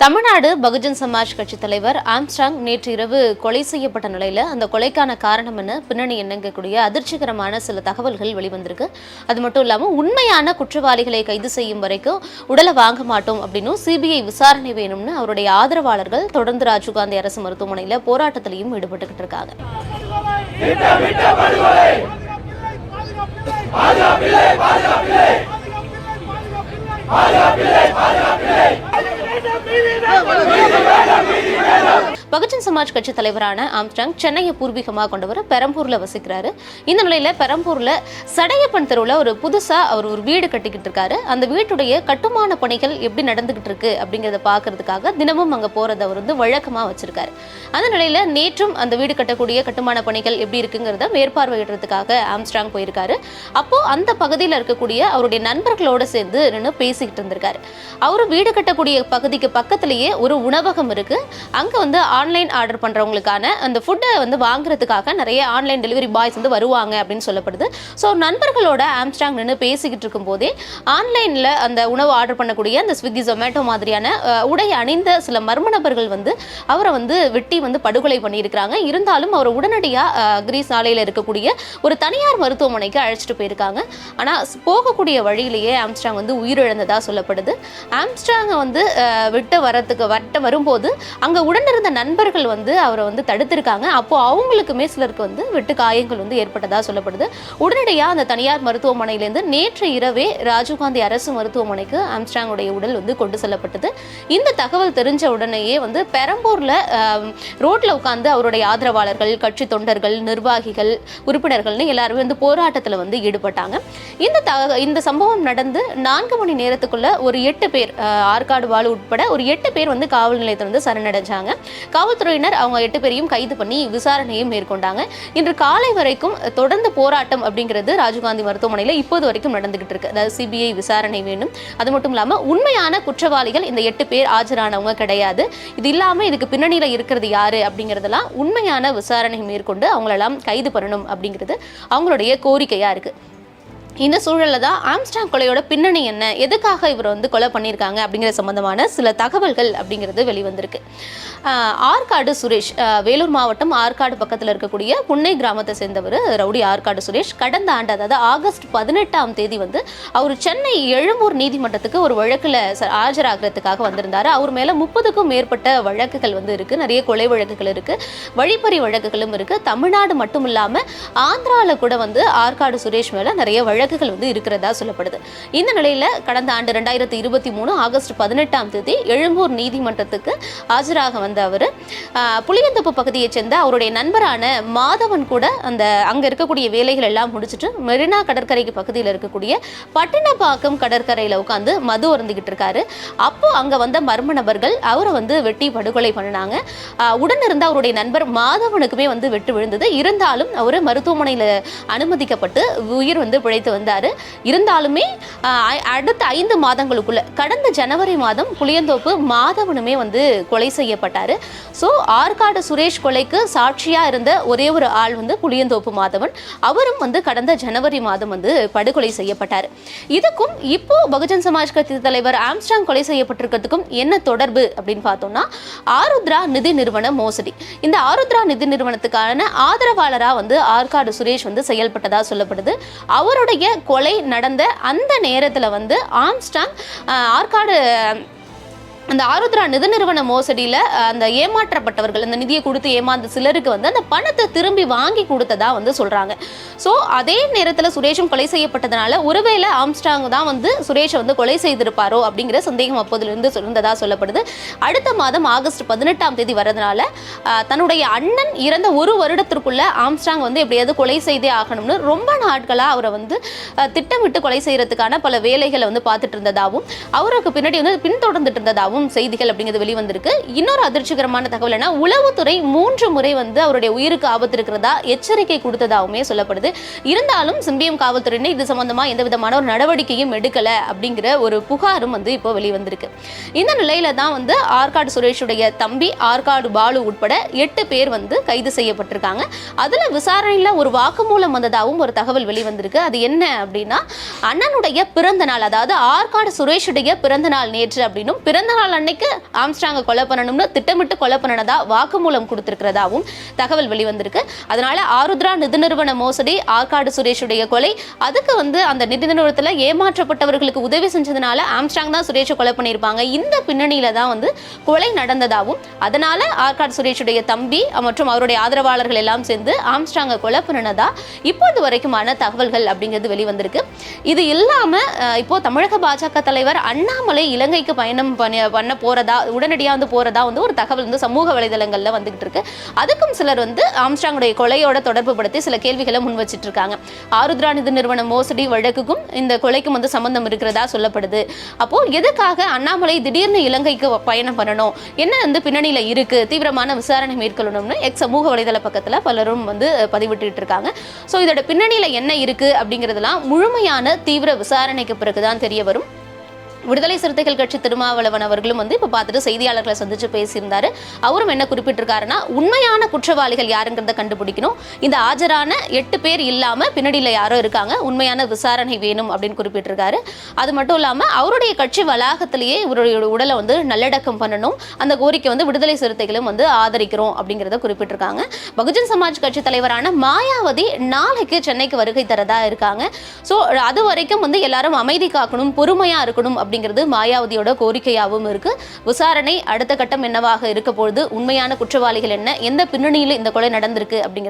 தமிழ்நாடு பகுஜன் சமாஜ் கட்சி தலைவர் ஆம்ஸ்டாங் நேற்று இரவு கொலை செய்யப்பட்ட நிலையில அந்த கொலைக்கான காரணம் என்ன? பின்னணி என்னங்கக்கூடிய அதிர்ச்சிகரமான சில தகவல்கள் வெளிவந்திருக்கு. அது மட்டும் இல்லாம உண்மையான குற்றவாளிகளை கைது செய்யும் வரைக்கும் உடலை வாங்க மாட்டோம் அப்படின்னும் சிபிஐ விசாரணை வேணும்னு அவருடைய ஆதரவாளர்கள் தொடர்ந்து ராஜீவ்காந்தி அரசு மருத்துவமனையில போராட்டத்திலையும் ஈடுபட்டுக்கிட்டு இருக்காங்க. வேணும் பகுஜன் சமாஜ் கட்சி தலைவரான ஆம்ஸ்டாங் சென்னையை பூர்வீகமாக கொண்டவர் பெரம்பூரில் வசிக்கிறாரு. இந்த நிலையில் பெரம்பூரில் சடையப்பன் தெருவில் ஒரு புதுசாக அவர் ஒரு வீடு கட்டிக்கிட்டு இருக்காரு. அந்த வீட்டுடைய கட்டுமான பணிகள் எப்படி நடந்துகிட்டு இருக்கு அப்படிங்கிறத பார்க்கறதுக்காக தினமும் அங்கே போகிறத அவர் வந்து வழக்கமாக வச்சிருக்காரு. அந்த நிலையில் நேற்றும் அந்த வீடு கட்டக்கூடிய கட்டுமான பணிகள் எப்படி இருக்குங்கிறத மேற்பார்வையிடுறதுக்காக ஆம்ஸ்டாங் போயிருக்காரு. அப்போ அந்த பகுதியில் இருக்கக்கூடிய அவருடைய நண்பர்களோட சேர்ந்து நின்று பேசிக்கிட்டு இருந்திருக்காரு. அவரு வீடு கட்டக்கூடிய பகுதிக்கு பக்கத்திலேயே ஒரு உணவகம் இருக்கு. அங்கே வந்து ஆன்லைன் ஆர்டர் பண்ணுறவங்களுக்கான அந்த ஃபுட்டை வந்து வாங்குறதுக்காக நிறைய ஆன்லைன் டெலிவரி பாய்ஸ் வந்து வருவாங்க அப்படின்னு சொல்லப்படுது. ஸோ நண்பர்களோட ஆம்ஸ்டாங் நின்று பேசிக்கிட்டு இருக்கும் போதே ஆன்லைனில் அந்த உணவு ஆர்டர் பண்ணக்கூடிய அந்த ஸ்விக்கி ஜொமேட்டோ மாதிரியான உடை அணிந்த சில மர்ம நபர்கள் வந்து அவரை வந்து வெட்டி வந்து படுகொலை பண்ணியிருக்கிறாங்க. இருந்தாலும் அவர் உடனடியாக கிரீஸ் சாலையில் இருக்கக்கூடிய ஒரு தனியார் மருத்துவமனைக்கு அழைச்சிட்டு போயிருக்காங்க. ஆனால் போகக்கூடிய வழியிலேயே ஆம்ஸ்டாங் வந்து உயிரிழந்ததாக சொல்லப்படுது. ஆம்ஸ்டாங்கை வந்து விட்டு வரத்துக்கு வட்ட வரும்போது அங்கே உடனிருந்த நண்பர்கள் வந்து அவரை வந்து தடுத்திருக்காங்க. அப்போ அவங்களுக்குமே சிலருக்கு வந்து வெட்டு காயங்கள் வந்து ஏற்பட்டதாக சொல்லப்படுது. உடனடியாக அந்த தனியார் மருத்துவமனையிலேருந்து நேற்று இரவே ராஜீவ்காந்தி அரசு மருத்துவமனைக்கு ஆம்ஸ்டாங்குடைய உடல் வந்து கொண்டு செல்லப்பட்டது. இந்த தகவல் தெரிஞ்ச உடனேயே வந்து பெரம்பூரில் ரோட்டில் உட்காந்து உட்கார்ந்து அவருடைய ஆதரவாளர்கள் கட்சி தொண்டர்கள் நிர்வாகிகள் உறுப்பினர்கள்னு எல்லாருமே வந்து போராட்டத்தில் வந்து ஈடுபட்டாங்க. இந்த த இந்த சம்பவம் நடந்து நான்கு மணி நேரத்துக்குள்ள ஒரு எட்டு பேர் ஆற்காடு வாழ் உட்பட ஒரு எட்டு பேர் வந்து காவல் நிலையத்தில் வந்து சரணடைஞ்சாங்க. காவல்துறையினர் அவங்க எட்டு பேரையும் கைது பண்ணி விசாரணையும் மேற்கொண்டாங்க. இன்று காலை வரைக்கும் தொடர்ந்து போராட்டம் அப்படிங்கிறது ராஜீவ்காந்தி மருத்துவமனையில் இப்போது வரைக்கும் நடந்துகிட்டு இருக்கு. அதாவது சிபிஐ விசாரணை வேணும் அது மட்டும் இல்லாமல் உண்மையான குற்றவாளிகள் இந்த எட்டு பேர் ஆஜரானவங்க கிடையாது. இது இல்லாமல் இதுக்கு பின்னணியில் இருக்கிறது யாரு அப்படிங்கிறதெல்லாம் உண்மையான விசாரணை மேற்கொண்டு அவங்களெல்லாம் கைது பண்ணணும் அப்படிங்கிறது அவங்களுடைய கோரிக்கையாக இருக்குது இந்த சூழலில் தான் ஆம்ஸ்டாங் கொலையோட பின்னணி என்ன? எதுக்காக இவர் வந்து கொலை பண்ணியிருக்காங்க? அப்படிங்கிற சம்பந்தமான சில தகவல்கள் அப்படிங்கிறது வெளிவந்திருக்கு. ஆற்காடு சுரேஷ் வேலூர் மாவட்டம் ஆற்காடு பக்கத்தில் இருக்கக்கூடிய புன்னை கிராமத்தை சேர்ந்தவர் ரவுடி ஆற்காடு சுரேஷ். கடந்த ஆண்டு அதாவது ஆகஸ்ட் பதினெட்டாம் தேதி வந்து அவர் சென்னை எழும்பூர் நீதிமன்றத்துக்கு ஒரு வழக்கில் ஆஜராகிறதுக்காக வந்திருந்தார். அவர் மேலே முப்பதுக்கும் மேற்பட்ட வழக்குகள் வந்து இருக்குது நிறைய கொலை வழக்குகள் இருக்குது வழிப்பறி வழக்குகளும் இருக்குது தமிழ்நாடு மட்டும் இல்லாமல் ஆந்திராவில் கூட வந்து ஆற்காடு சுரேஷ் மேலே நிறைய வழக்கு வழக்குகள் வந்து இருக்கிறதா சொல்லப்படுது. இந்த நிலையில் கடந்த ஆண்டு ரெண்டாயிரத்தி இருபத்தி மூணு ஆகஸ்ட் பதினெட்டாம் தேதி எழும்பூர் நீதிமன்றத்துக்கு ஆஜராக வந்த அவர். புளியந்தோப்பு பகுதியைச் சேர்ந்த அவருடைய நண்பரான மாதவன் கூட அந்த அங்கே இருக்கக்கூடிய வேலைகள் எல்லாம் முடிச்சுட்டு மெரினா கடற்கரைக்கு பகுதியில் இருக்கக்கூடிய பட்டினப்பாக்கம் கடற்கரையில் உட்காந்து மது அருந்திக்கிட்டு இருக்காரு. அப்போ அங்கே வந்த மர்ம நபர்கள் அவரை வந்து வெட்டி படுகொலை பண்ணினாங்க. உடன் இருந்த அவருடைய நண்பர் மாதவனுக்குமே வந்து வெட்டு விழுந்தது. இருந்தாலும் அவர் மருத்துவமனையில் அனுமதிக்கப்பட்டு உயிர் வந்து பிழைத்து வந்தார். இருந்தாலுமே அடுத்த ஐந்து மாதங்களுக்குள்ள கடந்த ஜனவரி மாதம் புளியந்தோப்பு மாதவனுமே வந்து கொலை செய்யப்பட்டார். ஸோ ஆற்காடு சுரேஷ் கொலைக்கு சாட்சியாக இருந்த ஒரே ஒரு ஆள் வந்து புளியந்தோப்பு மாதவன். அவரும் வந்து கடந்த ஜனவரி மாதம் வந்து படுகொலை செய்யப்பட்டார். இதுக்கும் இப்போ பகுஜன் சமாஜ் கட்சி தலைவர் ஆம்ஸ்டாங் கொலை செய்யப்பட்டிருக்கிறதுக்கும் என்ன தொடர்பு அப்படின்னு பார்த்தோம்னா ஆருத்ரா நிதி நிறுவன மோசடி. இந்த ஆருத்ரா நிதி நிறுவனத்துக்கான ஆதரவாளராக வந்து ஆற்காடு சுரேஷ் வந்து செயல்பட்டதாக சொல்லப்படுது. கொலை நடந்த அந்த நேரத்தில் வந்து ஆம்ஸ்டாங் ஆற்காடு அந்த ஆருத்ரா நிதி நிறுவன மோசடியில் அந்த ஏமாற்றப்பட்டவர்கள் அந்த நிதியை கொடுத்து ஏமாந்த சிலருக்கு வந்து அந்த பணத்தை திரும்பி வாங்கி கொடுத்ததா வந்து சொல்கிறாங்க ஸோ அதே நேரத்தில் சுரேஷும் கொலை செய்யப்பட்டதுனால ஒருவேளை ஆம்ஸ்டாங் தான் வந்து சுரேஷை வந்து கொலை செய்திருப்பாரோ அப்படிங்கிற சந்தேகம் அப்போதிலிருந்து இருந்ததாக சொல்லப்படுது. அடுத்த மாதம் ஆகஸ்ட் பதினெட்டாம் தேதி வரதுனால தன்னுடைய அண்ணன் இறந்த ஒரு வருடத்திற்குள்ள ஆம்ஸ்டாங் வந்து எப்படியாவது கொலை செய்தே ஆகணும்னு ரொம்ப நாட்களாக அவரை வந்து திட்டமிட்டு கொலை செய்கிறதுக்கான பல வேலைகளை வந்து பார்த்துட்டு இருந்ததாகவும் அவருக்கு பின்னாடி வந்து பின்தொடர்ந்துட்டு இருந்ததாகவும் செய்திகள் அப்படிங்கிறது வெளிவந்திருக்கு. இன்னொரு அதிர்ச்சிகரமான தகவல் என்ன உளவுத்துறை மூன்று முறை வந்து அவருடைய உயிருக்கு ஆபத்து இருக்கிறதா எச்சரிக்கை கொடுத்ததாகவுமே சொல்லப்படுது. இருந்தாலும் சிம்பியம் காவல்துறையினர் இது சம்பந்தமா எந்த விதமான ஒரு நடவடிக்கையும் எடுக்கல அப்படிங்கிற ஒரு புகாரும் வந்து இப்போ வெளிவந்திருக்கு. இந்த நிலையில தான் வந்து ஆற்காடு சுரேஷுடைய தம்பி ஆற்காடு பாலு உட்பட எட்டு பேர் வந்து கைது செய்யப்பட்டிருக்காங்க. அதுல விசாரணையில ஒரு வாக்குமூலம் வந்ததாகவும் ஒரு தகவல் வெளிவந்திருக்கு. அது என்ன அப்படின்னா அண்ணனுடைய பிறந்த நாள் அதாவது ஆற்காடு சுரேஷுடைய பிறந்த நாள் நேற்று அப்படின்னும் பிறந்த நாள் நாள் அன்னைக்கு ஆம்ஸ்ட்ராங்கை கொலை பண்ணணும்னு திட்டமிட்டு கொலை பண்ணனதா வாக்குமூலம் கொடுத்திருக்கிறதாவும் தகவல் வெளிவந்திருக்கு. அதனால ஆருத்ரா நிதி நிறுவன மோசடி ஆற்காடு சுரேஷுடைய கொலை அதுக்கு வந்து அந்த நிதி நிறுவனத்தில் ஏமாற்றப்பட்டவர்களுக்கு உதவி செஞ்சதுனால ஆம்ஸ்ட்ராங் தான் சுரேஷை கொலை பண்ணியிருப்பாங்க. இந்த பின்னணியில தான் வந்து கொலை நடந்ததாகவும் அதனால ஆற்காடு சுரேஷுடைய தம்பி மற்றும் அவருடைய ஆதரவாளர்கள் எல்லாம் சேர்ந்து ஆம்ஸ்ட்ராங்கை கொலை பண்ணினதா இப்போது வரைக்குமான தகவல்கள் அப்படிங்கிறது வெளிவந்திருக்கு. இது இல்லாம இப்போ தமிழக பாஜக தலைவர் அண்ணாமலை இலங்கைக்கு பயணம் பண்ண பண்ண போறதா உடனடியாக வந்து போறதா வந்து ஒரு தகவல் வந்து சமூக வலைதளங்களில் வந்துகிட்டு இருக்கு. அதுக்கும் சிலர் வந்து ஆம்ஸ்டாங்குடைய கொலையோட தொடர்பு படுத்தி சில கேள்விகளை முன் வச்சுட்டு இருக்காங்க ஆருத்ரா நிதி நிறுவன மோசடி வழக்குக்கும் இந்த கொலைக்கும் வந்து சம்பந்தம் இருக்கிறதா சொல்லப்படுது. அப்போ எதுக்காக அண்ணாமலை திடீர்னு இலங்கைக்கு பயணம் பண்ணணும்? என்ன வந்து பின்னணியில் இருக்கு? தீவிரமான விசாரணை மேற்கொள்ளணும்னு எக்ஸ் சமூக வலைதள பக்கத்தில் பலரும் வந்து பதிவிட்டு இருக்காங்க ஸோ இதோட பின்னணியில் என்ன இருக்கு அப்படிங்கிறதுலாம் முழுமையான தீவிர விசாரணைக்கு பிறகுதான் தெரிய வரும். விடுதலை சிறுத்தைகள் கட்சி திருமாவளவன் அவர்களும் வந்து இப்போ பார்த்துட்டு செய்தியாளர்களை சந்திச்சு பேசியிருந்தாரு. அவரும் என்ன குறிப்பிட்டிருக்காருன்னா உண்மையான குற்றவாளிகள் யாருங்கிறத கண்டுபிடிக்கணும். இந்த ஆஜரான எட்டு பேர் இல்லாமல் பின்னடியில் யாரோ இருக்காங்க. உண்மையான விசாரணை வேணும் அப்படின்னு குறிப்பிட்டிருக்காரு. அது மட்டும் இல்லாமல் அவருடைய கட்சி வளாகத்திலேயே இவருடைய உடலை வந்து நல்லடக்கம் பண்ணணும். அந்த கோரிக்கை வந்து விடுதலை சிறுத்தைகளும் வந்து ஆதரிக்கிறோம் அப்படிங்கிறத குறிப்பிட்டிருக்காங்க. பகுஜன் சமாஜ் கட்சி தலைவரான மாயாவதி நாளைக்கு சென்னைக்கு வருகை தரதா இருக்காங்க. ஸோ அது வரைக்கும் வந்து எல்லாரும் அமைதி காக்கணும் பொறுமையாக இருக்கணும் அப்படிங்கிறது மாயாவதியோட கோரிக்கையாகவும் இருக்கு. விசாரணை அடுத்த கட்டம் என்னவாக இருக்க பொழுது உண்மையான குற்றவாளிகள் என்ன? எந்த பின்னணியில் இந்த கொலை நடந்திருக்கு அப்படிங்கிறது